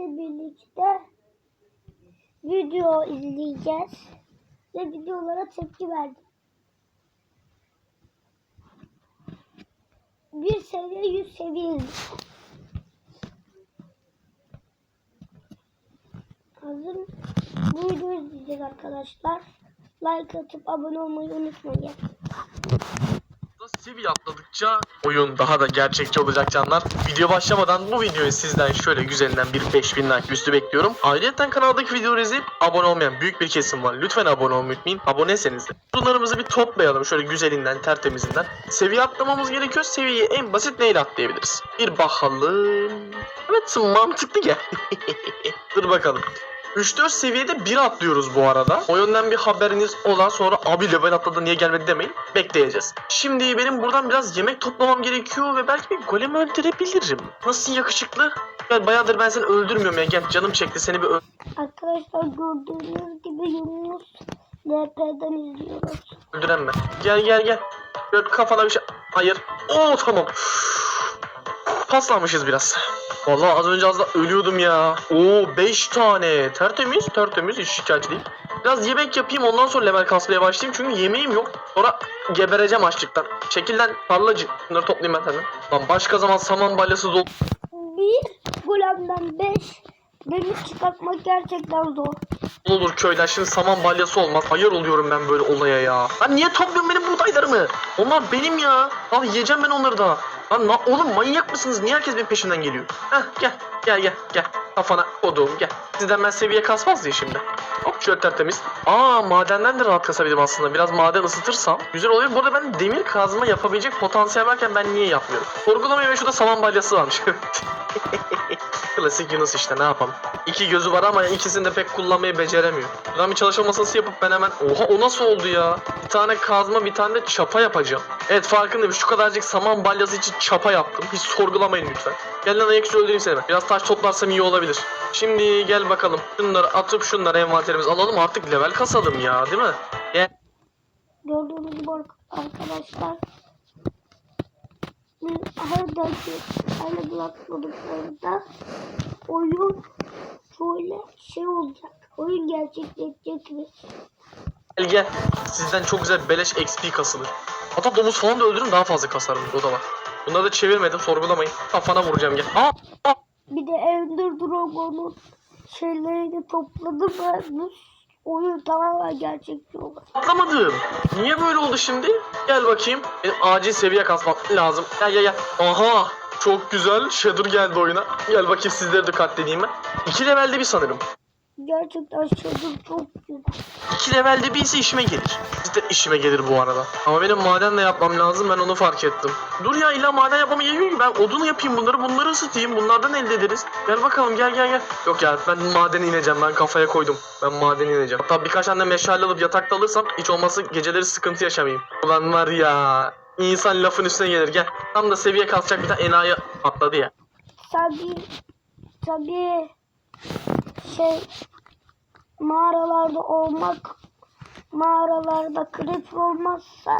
sizlerle birlikte video izleyeceğiz ve videolara tepki verdim. Bir seviye 100 seviye. Hazır bu videoyu izleyeceğiz arkadaşlar. Like atıp abone olmayı unutmayın. Seviye atladıkça oyun daha da gerçekçi olacak canlar. Video başlamadan bu videoyu sizden şöyle güzelinden bir 5000 like üstü bekliyorum. Ayrıca kanaldaki videoları izleyip abone olmayan büyük bir kesim var. Lütfen abone olmayı unutmayın. Aboneyseniz de. Bunlarımızı bir toplayalım şöyle güzelinden tertemizinden. Seviye atlamamız gerekiyor. Seviyeyi en basit neyle atlayabiliriz? Bir bakalım. Evet mantıklı gel. Dur bakalım. 3-4 seviyede bir atlıyoruz bu arada. O yönden bir haberiniz ola sonra abi level atladı niye gelmedi demeyin. Bekleyeceğiz. Şimdi benim buradan biraz yemek toplamam gerekiyor ve belki bir golem öldürebilirim. Nasıl yakışıklı? Gel bayağıdır ben seni öldürmüyorum ya. Gel canım çekti seni bir öl- Arkadaşlar gördüğünüz gibi Yunus LP'den izliyoruz. öldüren ben. Gel gel gel. Böyle kafana bir şey... Hayır. Oo tamam. Paslanmışız biraz. Vallahi az önce az da ölüyordum ya. Oo 5 tane. Tertemiz tertemiz hiç şikayetçi değil. Biraz yemek yapayım ondan sonra level kasmaya başlayayım çünkü yemeğim yok. Sonra gebereceğim açlıktan. Şekilden parlacı. Bunları toplayayım ben senden. Lan başka zaman saman balyası dolu. Bir golemden 5 demir çıkartmak gerçekten zor. olur köyler şimdi saman balyası olmaz. Hayır oluyorum ben böyle olaya ya. Lan niye topluyorsun benim buğdaylarımı? Onlar benim ya. Al yiyeceğim ben onları da. Lan na- oğlum manyak mısınız? Niye herkes benim peşimden geliyor? Heh gel gel gel gel. Kafana koduğum gel. Sizden ben seviye kasmaz diye şimdi. Şöyle tertemiz. Aa madenden de rahat kasabilirim aslında. Biraz maden ısıtırsam güzel oluyor. Bu arada ben demir kazma yapabilecek potansiyel varken ben niye yapmıyorum? Sorgulamayı ve şurada saman balyası varmış. Klasik Yunus işte ne yapalım. İki gözü var ama ikisini de pek kullanmayı beceremiyor. Buradan bir çalışma masası yapıp ben hemen... Oha o nasıl oldu ya? Bir tane kazma bir tane de çapa yapacağım. Evet farkındayım şu kadarcık saman balyası için çapa yaptım. Hiç sorgulamayın lütfen. Gel lan ayaküstü öldüreyim seni. Biraz taş toplarsam iyi olabilir. Şimdi gel bakalım. Şunları atıp şunları envanterimize alalım artık level kasalım ya değil mi? Gel. Gördüğünüz gibi arkadaşlar biz haritadaki aynı blokladıklarında oyun şöyle şey olacak. Oyun gerçekleşecek ve Gel gel. Sizden çok güzel beleş XP kasılır. Hatta domuz falan da öldürün daha fazla kasarım. O da var. Bunları da çevirmedim sorgulamayın. Kafana vuracağım gel. Aa, aa. Bir de Ender Dragon'un şeylerini topladım ve bu oyun tamamen gerçekçi olur. Atlamadım. Niye böyle oldu şimdi? Gel bakayım. Benim acil seviye kasmam lazım. Gel gel gel. Aha. Çok güzel. Shader geldi oyuna. Gel bakayım sizleri de katledeyim ben. İki levelde bir sanırım. Gerçekten şeydir çok güzel. İki levelde bir ise işime gelir. De işime gelir bu arada. Ama benim madenle yapmam lazım ben onu fark ettim. Dur ya illa maden yapmamı geliyor ki ben odun yapayım bunları bunları ısıtayım bunlardan elde ederiz. Gel bakalım gel gel gel. Yok ya ben madene ineceğim ben kafaya koydum. Ben madene ineceğim. Hatta birkaç tane meşale alıp yatakta alırsam hiç olmazsa geceleri sıkıntı yaşamayayım. Ulan var ya insan lafın üstüne gelir gel. Tam da seviye kasacak bir tane enayi atladı ya. Tabii tabii şey mağaralarda olmak mağaralarda creeper olmazsa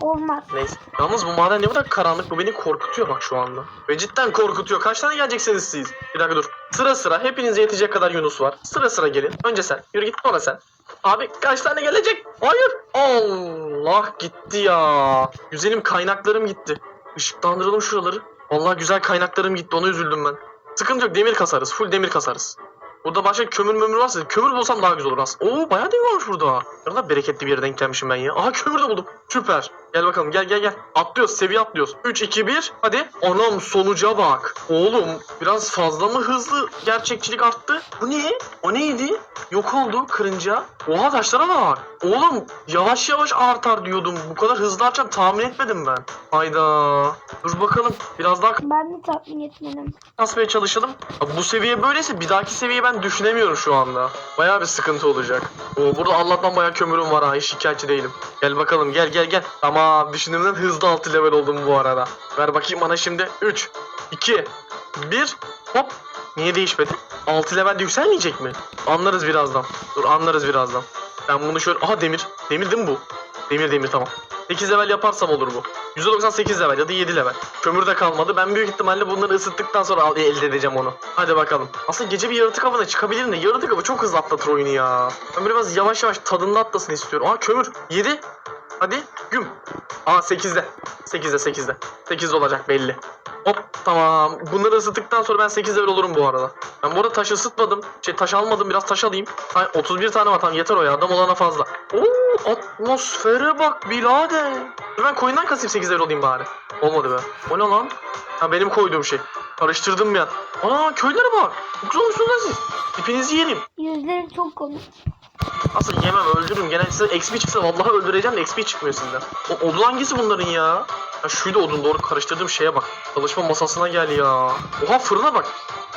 olmaz. Neyse. Yalnız bu maden ne kadar karanlık bu beni korkutuyor bak şu anda. Ve cidden korkutuyor. Kaç tane geleceksiniz siz? Bir dakika dur. Sıra sıra hepinize yetecek kadar Yunus var. Sıra sıra gelin. Önce sen. Yürü git sonra sen. Abi kaç tane gelecek? Hayır. Allah gitti ya. Güzelim kaynaklarım gitti. Işıklandıralım şuraları. Vallahi güzel kaynaklarım gitti. Ona üzüldüm ben. Sıkıntı yok. Demir kasarız. Full demir kasarız. Burada başka kömür mömür varsa kömür bulsam daha güzel olur aslında. Oo bayağı demir varmış burada. Kadar bereketli bir yere denk gelmişim ben ya. Aha kömür de buldum. Süper. Gel bakalım gel gel gel. Atlıyoruz seviye atlıyoruz. 3 2 1 hadi. Anam sonuca bak. Oğlum biraz fazla mı hızlı gerçekçilik arttı? Bu ne? O neydi? Yok oldu kırınca. Oha taşlara bak. Oğlum yavaş yavaş artar diyordum. Bu kadar hızlı artacağını tahmin etmedim ben. Hayda. Dur bakalım. Biraz daha Ben de tatmin etmedim. kasmaya çalışalım. Abi bu seviye böyleyse bir dahaki seviyeyi ben düşünemiyorum şu anda. Bayağı bir sıkıntı olacak. Oo, burada Allah'tan bayağı kömürüm var ha. Hiç şikayetçi değilim. Gel bakalım gel gel gel. Tamam düşündüğümden hızlı 6 level oldum bu arada. Ver bakayım bana şimdi. 3, 2, 1. Hop. Niye değişmedi? 6 level yükselmeyecek mi? Anlarız birazdan. Dur anlarız birazdan. Ben bunu şöyle... Aha demir. Demir değil mi bu? Demir demir tamam. 8 level yaparsam olur bu. %98 level ya da 7 level. Kömür de kalmadı. Ben büyük ihtimalle bunları ısıttıktan sonra elde edeceğim onu. Hadi bakalım. Aslında gece bir yaratık avına çıkabilirim de yaratık avı çok hızlı atlatır oyunu ya. Ben biraz yavaş yavaş tadında atlasın istiyorum. Aa kömür. 7. Hadi güm. Aa 8'de. 8'de 8'de. 8'de olacak belli. Hop tamam. Bunları ısıttıktan sonra ben 8 level olurum bu arada. Ben bu arada taş ısıtmadım. Şey taş almadım biraz taş alayım. Ay, 31 tane var tamam yeter o ya adam olana fazla. Oo atmosfere bak birader. Ben koyundan kasayım 8 level olayım bari. Olmadı be. O ne lan? Ha benim koyduğum şey. Karıştırdım bir an. Ana köylere bak. Çok güzel olmuşsunuz lan siz. İpinizi yerim. Yüzleri çok komik. Aslında yemem öldürürüm. Gene size XP çıksa vallahi öldüreceğim de XP çıkmıyor sizden. O odun hangisi bunların ya? Ya şuydu odun doğru karıştırdığım şeye bak. Çalışma masasına gel ya. Oha fırına bak.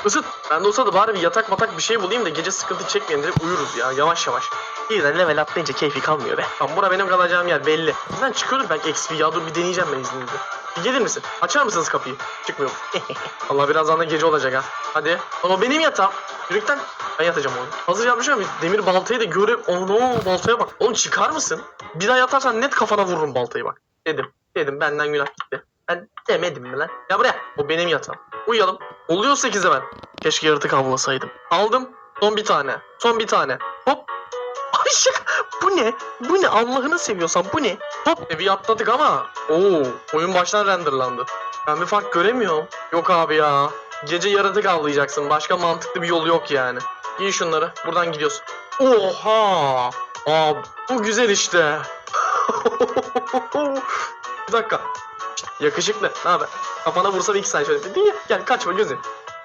Isıt. Ben de olsa da bari bir yatak matak bir şey bulayım da gece sıkıntı çekmeyin direkt uyuruz ya yavaş yavaş. Birden level atlayınca keyfi kalmıyor be. Tamam bura benim kalacağım yer belli. Bizden çıkıyordur belki XP ya dur bir deneyeceğim ben izninizle. Bir gelir misin? Açar mısınız kapıyı? Çıkmıyor. Allah birazdan da gece olacak ha. Hadi. Ama benim yatağım. Yürükten ben yatacağım oğlum. Hazır yapmışım bir demir baltayı da görüp onu baltaya bak. Oğlum çıkar mısın? Bir daha yatarsan net kafana vururum baltayı bak. Dedim. Dedim benden günah gitti. Ben demedim mi lan? Ya buraya. O benim yatağım. Uyuyalım. Oluyor 8'e ben. Keşke yaratık avlasaydım. Aldım. Son bir tane. Son bir tane. Hop. Ay şaka. Bu ne? Bu ne? Allah'ını seviyorsan bu ne? Hop. Evi atladık ama. Oo. Oyun baştan renderlandı. Ben bir fark göremiyorum. Yok abi ya. Gece yaratık avlayacaksın. Başka mantıklı bir yolu yok yani. Giy şunları. Buradan gidiyorsun. Oha! Aa, bu güzel işte. bir dakika. Yakışıklı. Ne haber? Kafana vursa bir iki saniye şöyle. Bir, gel kaçma gözün.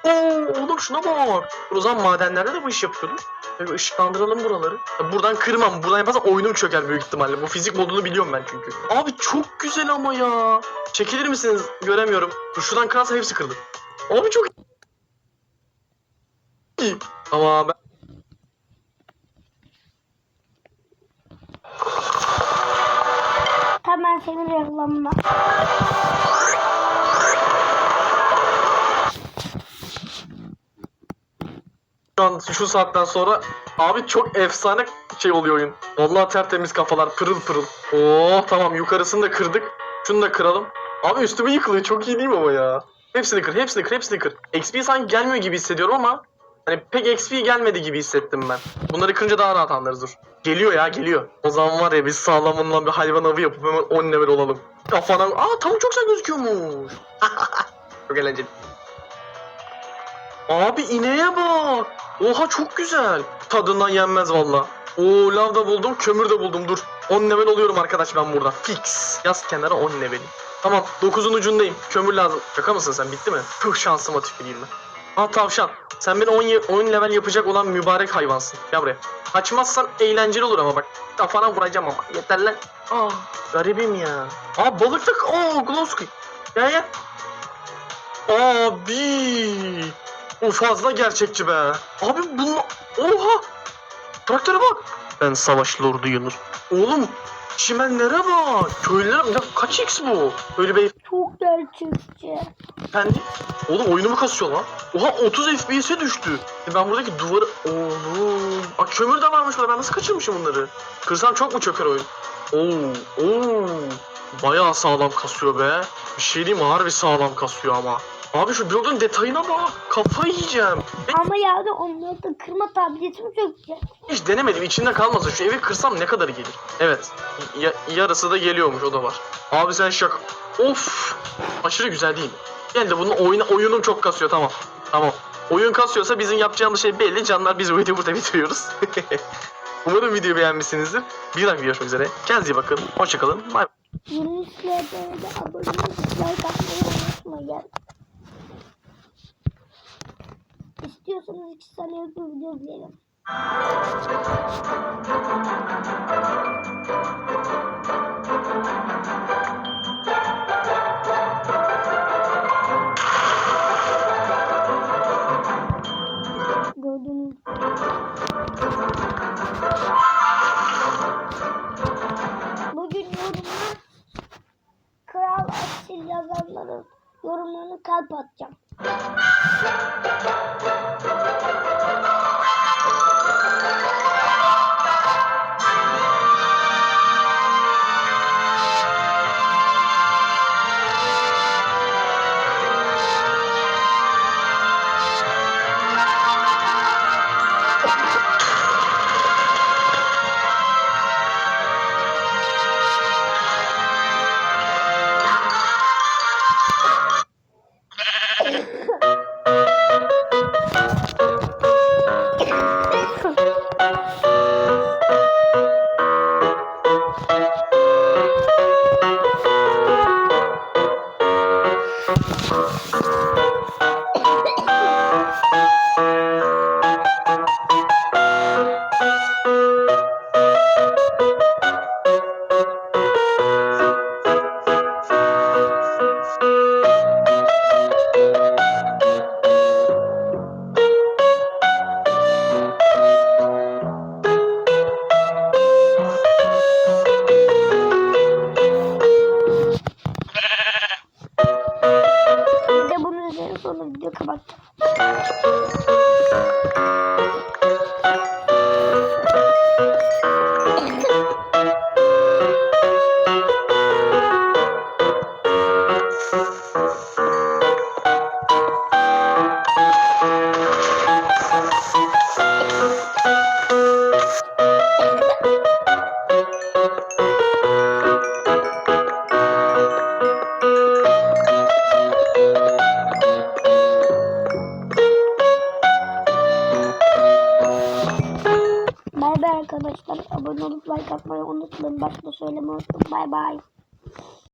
Oo, oğlum şuna bak. O zaman madenlerde de bu iş yapıyordu. Böyle ışıklandıralım buraları. Ya buradan kırmam. Buradan yaparsam oyunum çöker büyük ihtimalle. Bu fizik modunu biliyorum ben çünkü. Abi çok güzel ama ya. Çekilir misiniz? Göremiyorum. Dur şuradan kırarsa hepsi kırılır. Abi çok. Ama ben... Hemen senin reklamına. Şu an şu saatten sonra abi çok efsane şey oluyor oyun. Vallahi tertemiz kafalar pırıl pırıl. Oo tamam yukarısını da kırdık. Şunu da kıralım. Abi üstüme yıkılıyor çok iyi değil mi ama ya? Hepsini kır, hepsini kır, hepsini kır. XP sanki gelmiyor gibi hissediyorum ama hani pek XP gelmedi gibi hissettim ben. Bunları kırınca daha rahat anlarız dur. Geliyor ya geliyor. O zaman var ya biz sağlamından bir hayvan avı yapıp hemen 10 level olalım. Kafana... Aa tavuk çok güzel gözüküyormuş. çok eğlenceli. Abi ineğe bak. Oha çok güzel. Tadından yenmez valla. Oo lav da buldum, kömür de buldum. Dur. 10 level oluyorum arkadaş ben burada. Fix. Yaz kenara 10 level. Tamam 9'un ucundayım. Kömür lazım. Şaka mısın sen? Bitti mi? Puh şansıma tüküreyim ben. Ha tavşan. Sen beni 10, ye- 10 level yapacak olan mübarek hayvansın. Gel buraya. Kaçmazsan eğlenceli olur ama bak. Kafana vuracağım ama. Yeter lan. Aa garibim ya. Aa balık da... Aa Glowsky. Gel gel. Abi. O fazla gerçekçi be. Abi bunla... Oha! Traktöre bak. Ben savaş lordu Yunus. Oğlum çimenlere bak. Köylere bak. Ya Kaç x bu? Böyle bir Çok gerçekçi. efendi. Oğlum oyunumu kasıyor lan. Oha 30 FPS'e düştü. E Ben buradaki duvarı... Oğlum. Aa, kömür de varmış burada. Ben nasıl kaçırmışım bunları? Kırsam çok mu çöker oyun? Oo. Oo. Bayağı sağlam kasıyor be. Bir şey diyeyim mi? Harbi sağlam kasıyor ama. Abi şu blokun detayına bak. Kafayı yiyeceğim. Ama yani onları da kırma tabletim çok güzel. Hiç denemedim. İçinde kalmasın. Şu evi kırsam ne kadar gelir? Evet. Ya- yarısı da geliyormuş. O da var. Abi sen şaka. Of. Aşırı güzel değil mi? Gel de bunun oyunu, oyunum çok kasıyor. Tamam. Tamam. Oyun kasıyorsa bizim yapacağımız şey belli. Canlar biz bu videoyu burada bitiriyoruz. Umarım videoyu beğenmişsinizdir. Bir dahaki görüşmek üzere. Kendinize iyi bakın. Hoşçakalın. Bay bay. Yunus'la böyle abone atmayı unutmayın. İstiyorsanız 2 saniye bir video izleyelim. Gördüğünüz fazla video kapattım. Like atmayı unutmayın. Başta söylemeyi unuttum. Bay bay.